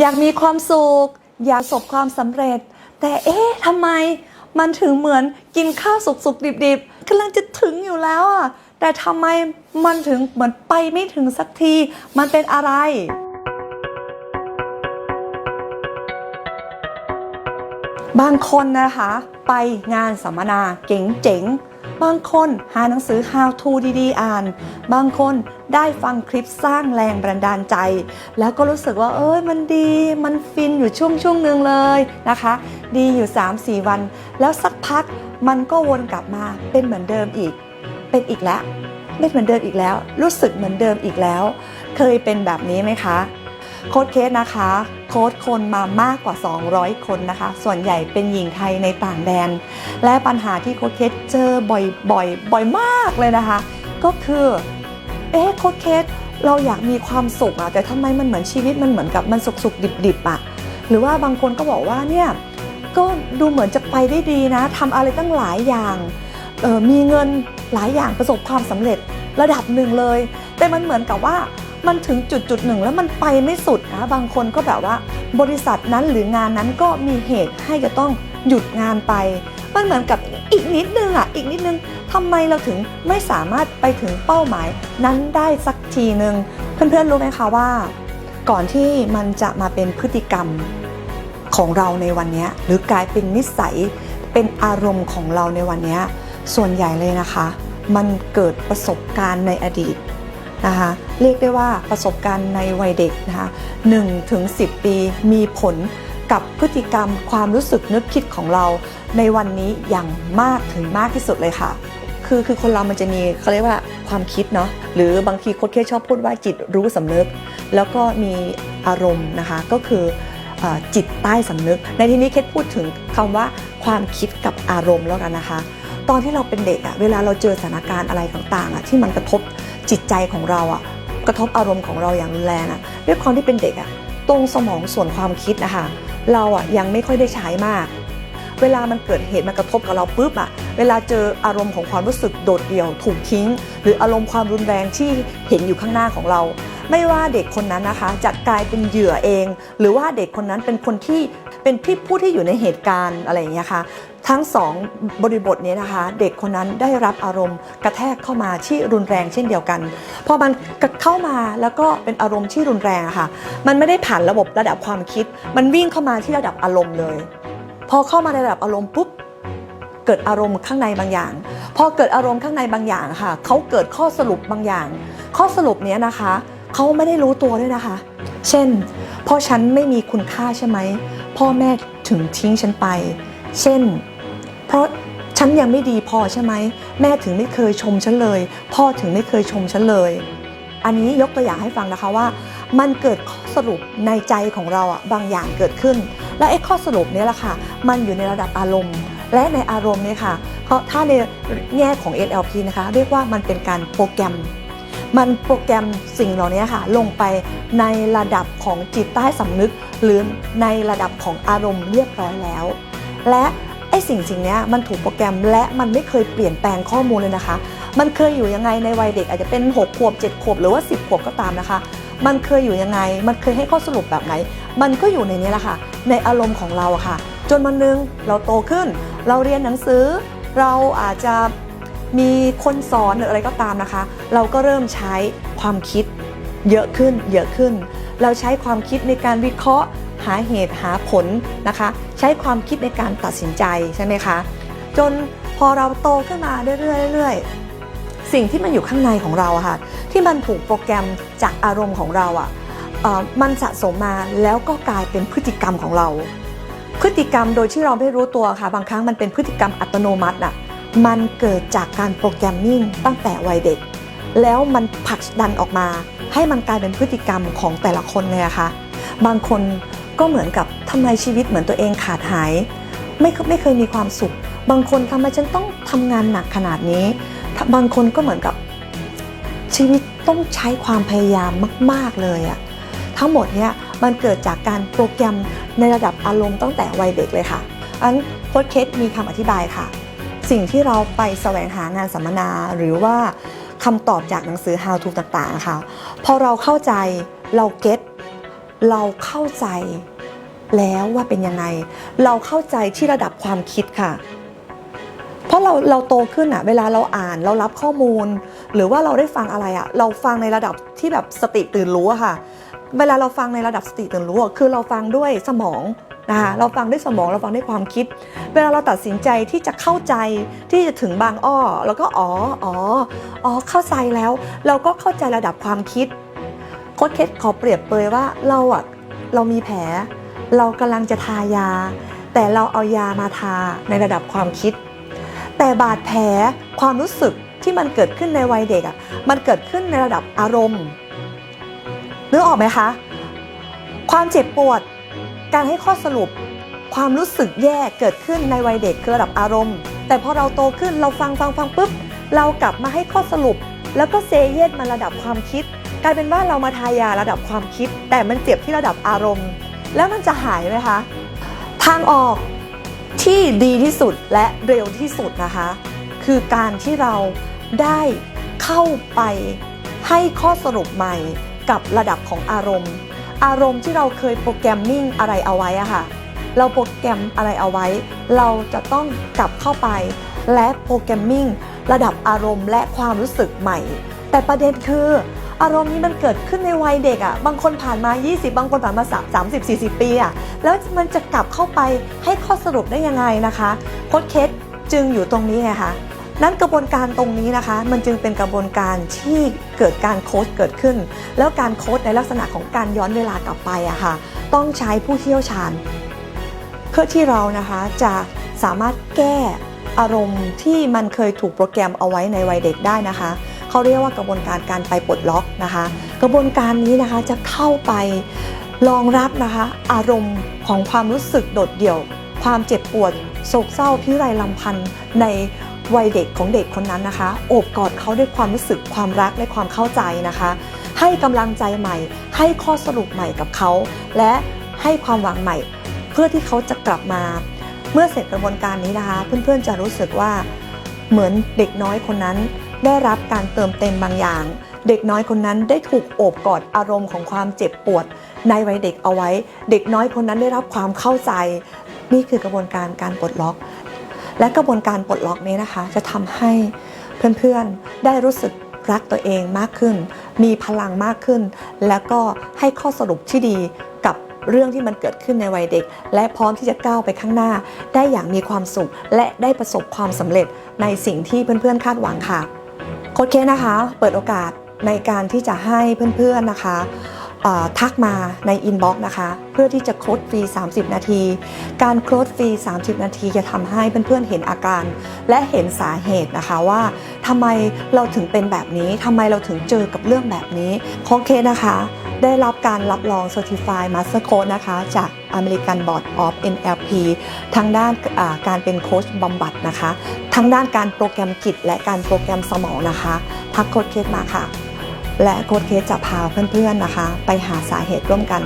อยากมีความสุข อยากประสบความสำเร็จ แต่เอ๊ะทำไมมันถึงเหมือนกินข้าวสุกๆดิบๆกำลังจะถึงอยู่แล้วอะแต่ทำไมมันถึงเหมือนไปไม่ถึงสักที มันเป็นอะไรบางคนนะคะ ไปงานสัมมนาเก๋งๆ บางคนหาหนังสือ how to ดีๆ อ่าน บางคนได้ฟังคลิปสร้างแรงบันดาลใจ แล้วก็รู้สึกว่าเอ้ยมันดี มันฟินอยู่ช่วงช่วงหนึ่งเลยนะคะ ดีอยู่ 3-4 วัน แล้วสักพักมันก็วนกลับมาเป็นเหมือนเดิมอีก เป็นอีกแล้วเป็นเหมือนเดิมอีกแล้ว รู้สึกเหมือนเดิมอีกแล้ว เคยเป็นแบบนี้ไหมคะ โค้ดเคสนะคะ ค้ดคนมามากกว่า 200 คนนะคะ ส่วนใหญ่เป็นหญิงไทยในต่างแดน และปัญหาที่โค้ดเคสเจอบ่อยบ่อยบ่อยมากเลยนะคะ ก็คือเอ๊ะโค้ดเคสเราอยากมีความสุขอะแต่ทำไมมันเหมือนชีวิตมันเหมือนกับมันสุกสุกดิบดิบอะหรือว่าบางคนก็บอกว่าเนี่ยก็ดูเหมือนจะไปได้ดีนะทำอะไรตั้งหลายอย่างออมีเงินหลายอย่างประสบความสำเร็จระดับหนึ่งเลย แต่มันเหมือนกับว่า มันถึงจุดจุดหนึ่งแล้วมันไปไม่สุดนะบางคนก็แบบว่า บริษัทนั้นหรืองานนั้นก็มีเหตุให้จะต้องหยุดงานไป มันเหมือนกับอีกนิดนึงอะอีกนิดนึงทำไมเราถึงไม่สามารถไปถึงเป้าหมาย นั้นได้สักทีหนึ่งเพื่อนๆรู้ไหมคะว่า ก่อนที่มันจะมาเป็นพฤติกรรมของเราในวันนี้หรือกลายเป็นนิสัยเป็นอารมณ์ของเราในวันนี้ส่วนใหญ่เลยนะคะ มันเกิดประสบการณ์ในอดีต นะคะเรียกได้ว่าประสบการณ์ในวัยเด็กนะคะ1ถึง10ปีมีผลกับพฤติกรรมความรู้สึกนึกคิดของเราในวันนี้อย่างมากถึงมากที่สุดเลยค่ะ คือคือคนเรามันจะมีเขาเรียกว่าความคิดเนาะหรือบางทีโค้ชเคชอบพูดว่าจิตรู้สำนึก แล้วก็มีอารมณ์นะคะก็คือจิตใต้สำนึก ในที่นี้เคสพูดถึงคำว่าความคิดกับอารมณ์แล้วกันนะคะ ตอนที่เราเป็นเด็กอะเวลาเราเจอสถานการณ์อะไรต่างๆอะที่มันกระทบ จิตใจของเราอะกระทบอารมณ์ของเราอย่างรุนแรงอะด้วยความที่เป็นเด็กอะตรงสมองส่วนความคิดนะคะเราอะยังไม่ค่อยได้ใช้มาก เวลามันเกิดเหตุมากระทบกับเราปุ๊บอะเวลาเจออารมณ์ของความรู้สึกโดดเดี่ยวถูกทิ้ง หรืออารมณ์ความรุนแรงที่เห็นอยู่ข้างหน้าของเรา ไม่ว่าเด็กคนนั้นนะคะจะกลายเป็นเหยื่อเอง หรือว่าเด็กคนนั้นเป็นคนที่เป็นพี่ผู้ที่อยู่ในเหตุการณ์อะไรอย่างเงี้ยค่ะ ทั้งสองบริบทนี้นะคะ เด็กคนนั้นได้รับอารมณ์กระแทกเข้ามาที่รุนแรงเช่นเดียวกัน พอมันเข้ามาแล้วก็เป็นอารมณ์ที่รุนแรงค่ะ มันไม่ได้ผ่านระบบระดับความคิด มันวิ่งเข้ามาที่ระดับอารมณ์เลย พอเข้ามาในระดับอารมณ์ปุ๊บเกิดอารมณ์ข้างในบางอย่าง พอเกิดอารมณ์ข้างในบางอย่างค่ะเขาเกิดข้อสรุปบางอย่าง ข้อสรุปนี้นะคะเขาไม่ได้รู้ตัวด้วยนะคะ เช่นพราะฉันไม่มีคุณค่าใช่ไหมพ่อแม่ถึงทิ้งฉันไป เช่น เพราะฉันยังไม่ดีพอใช่ไหม แม่ถึงไม่เคยชมฉันเลย พ่อถึงไม่เคยชมฉันเลย อันนี้ยกตัวอย่างให้ฟังนะคะว่า มันเกิดข้อสรุปในใจของเราอะบางอย่างเกิดขึ้น และไอ้ข้อสรุปนี้แหละค่ะ มันอยู่ในระดับอารมณ์ และในอารมณ์เนี่ยค่ะเพราะถ้าในแง่ของ NLP นะคะ เรียกว่ามันเป็นการโปรแกรม มันโปรแกรมสิ่งเหล่านี้ค่ะ ลงไปในระดับของจิตใต้สำนึก หรือในระดับของอารมณ์เรียบร้อยแล้ว และ อ้สิ่งสิ่งนี้มันถูกโปรแกรมและมันไม่เคยเปลี่ยนแปลงข้อมูลเลยนะคะ มันเคยอยู่ยังไงในวัยเด็กอาจจะเป็น 6 ขวบ 7 ขวบ หรือว่า 10 ขวบก็ตามนะคะ มันเคยอยู่ยังไง มันเคยให้ข้อสรุปแบบไหน มันก็อยู่ในนี้แหละค่ะ ในอารมณ์ของเราอะค่ะ จนวันหนึงเราโตขึ้น เราเรียนหนังสือ เราอาจจะมีคนสอนหรืออะไรก็ตามนะคะ เราก็เริ่มใช้ความคิดเยอะขึ้น เยอะขึ้น เราใช้ความคิดในการวิเคราะห์ หาเหตุหาผลนะคะ ใช้ความคิดในการตัดสินใจใช่ไหมคะ จนพอเราโตขึ้นมาเรื่อยๆสิ่งที่มันอยู่ข้างในของเราค่ะที่มันถูกโปรแกรมจากอารมณ์ของเราอะมันสะสมมาแล้วก็กลายเป็นพฤติกรรมของเรา พฤติกรรมโดยที่เราไม่รู้ตัวค่ะ บางครั้งมันเป็นพฤติกรรมอัตโนมัติอะมันเกิดจากการโปรแกรมมิ่งตั้งแต่วัยเด็ก แล้วมันผลักดันออกมา ให้มันกลายเป็นพฤติกรรมของแต่ละคนเลยอะค่ะบางคน ก็เหมือนกับทำไมชีวิตเหมือนตัวเองขาดหาย ไม่เคไม่เคยมีความสุข บางคนทำไมฉันต้องทำงานหนักขนาดนี้ บางคนก็เหมือนกับชีวิตต้องใช้ความพยายามมาก ๆเลยอะทั้งหมดเนี่ยมันเกิดจากการโปรแกรมในระดับอารมณ์ตั้งแต่วัยเด็กเลยค่ะอันโค้ชเคสมีคำอธิบายค่ะ สิ่งที่เราไปแสวงหางานสัมมนาหรือว่าคำตอบจากหนังสือ How to ต่างๆค่ะ พอเราเข้าใจเราเก็ต เราเข้าใจแล้วว่าเป็นยังไง เราเข้าใจที่ระดับความคิดค่ะ เพราะเราเราโตขึ้นอะเวลาเราอ่านเรารับข้อมูล หรือว่าเราได้ฟังอะไรอะเราฟังในระดับที่แบบสติตื่นรู้อะค่ะ เวลาเราฟังในระดับสติตื่นรู้คือเราฟังด้วยสมองนะคะเราฟังด้วยสมองเราฟังด้วยความคิด เวลาเราตัดสินใจที่จะเข้าใจที่จะถึงบางอ้อ แล้วก็อ๋ออ๋ออ๋อเข้าใจแล้ว เราก็เข้าใจระดับความคิด โค้ชเคสขอเปรียบเปรยว่าเราอะเรามีแผล เรากำลังจะทายา แต่เราเอายามาทาในระดับความคิด แต่บาดแผลความรู้สึกที่มันเกิดขึ้นในวัยเด็กอะ่ะมันเกิดขึ้นในระดับอารมณ์นึกออกไหมคะ ความเจ็บปวด การให้ข้อสรุป ความรู้สึกแย่เกิดขึ้นในวัยเด็กคือระดับอารมณ์ แต่พอเราโตขึ้นเราฟังฟังฟังปุ๊บ เรากลับมาให้ข้อสรุป แล้วก็เซเยสมาระดับความคิด กลายเป็นว่าเรามาทายาระดับความคิด แต่มันเจ็บที่ระดับอารมณ์ แล้วมันจะหายไหมคะทางออกที่ดีที่สุดและเร็วที่สุดนะคะ คือการที่เราได้เข้าไปให้ข้อสรุปใหม่กับระดับของอารมณ์ อารมณ์ที่เราเคยโปรแกรมมิ่งอะไรเอาไว้อะค่ะ เราโปรแกรมอะไรเอาไว้ เราจะต้องกลับเข้าไป และโปรแกรมมิ่งระดับอารมณ์และความรู้สึกใหม่ แต่ประเด็นคือ อารมณ์นี้มันเกิดขึ้นในวัยเด็กอะ่ะ บางคนผ่านมา 20 บางคนผ่านมา 30 40 ปีอะ่ะ แล้วมันจะกลับเข้าไปให้ข้อสรุปได้ยังไงนะคะโค้ชเคสจึงอยู่ตรงนี้ไงคะนั้นกระบวนการตรงนี้นะคะ มันจึงเป็นกระบวนการที่เกิดการโค้ชเกิดขึ้น แล้วการโค้ชในลักษณะของการย้อนเวลากลับไปอะค่ะ ต้องใช้ผู้เชี่ยวชาญ เพื่อที่เรานะคะจะสามารถแก้อารมณ์ที่มันเคยถูกโปรแกรมเอาไว้ในวัยเด็กได้นะคะ เขาเรียกว่ากระบวนการการไปปลดล็อกนะคะ กระบวนการนี้นะคะจะเข้าไปรองรับนะคะ อารมณ์ของความรู้สึกโดดเดี่ยว ความเจ็บปวดโศกเศร้าพิไรลำพันธ์ในวัยเด็กของเด็กคนนั้นนะคะโอบกอดเขาด้วยความรู้สึกความรักและความเข้าใจนะคะ ให้กำลังใจใหม่ ให้ข้อสรุปใหม่กับเขา และให้ความหวังใหม่ เพื่อที่เขาจะกลับมา เมื่อเสร็จกระบวนการนี้นะคะ เพื่อนๆจะรู้สึกว่าเหมือนเด็กน้อยคนนั้น ได้รับการเติมเต็มบางอย่าง เด็กน้อยคนนั้นได้ถูกโอบกอดอารมณ์ของความเจ็บปวด ในวัยเด็กเอาไว้ เด็กน้อยคนนั้นได้รับความเข้าใจ นี่คือกระบวนการการปลดล็อก และกระบวนการปลดล็อกนี้นะคะ จะทำให้เพื่อนๆได้รู้สึกรักตัวเองมากขึ้น มีพลังมากขึ้น แล้วก็ให้ข้อสรุปที่ดีกับเรื่องที่มันเกิดขึ้นในวัยเด็ก และพร้อมที่จะก้าวไปข้างหน้า ได้อย่างมีความสุข และได้ประสบความสำเร็จในสิ่งที่เพื่อนๆคาดหวังค่ะ โค้ดเคสนะคะ เปิดโอกาสในการที่จะให้เพื่อนๆนะคะทักมาในอินบ็อกซ์นะคะ เพื่อที่จะโค้ดฟรี 30 นาที การโค้ดฟรี 30 นาทีจะทำให้เพื่อนๆเห็นอาการ และเห็นสาเหตุนะคะว่าทำไมเราถึงเป็นแบบนี้ทำไมเราถึงเจอกับเรื่องแบบนี้โค้ดเคสนะคะ ได้รับการรับรอง Certified Master Coach นะคะ จาก American Board of NLP ทางด้านการเป็นโค้ชบำบัดนะคะทั้งด้านการโปรแกรมจิต และการโปรแกรมสมองนะคะ ทักโค้ดเคสมาค่ะ และโค้ดเคสจะพาเพื่อนๆนะคะ ไปหาสาเหตุร่วมกัน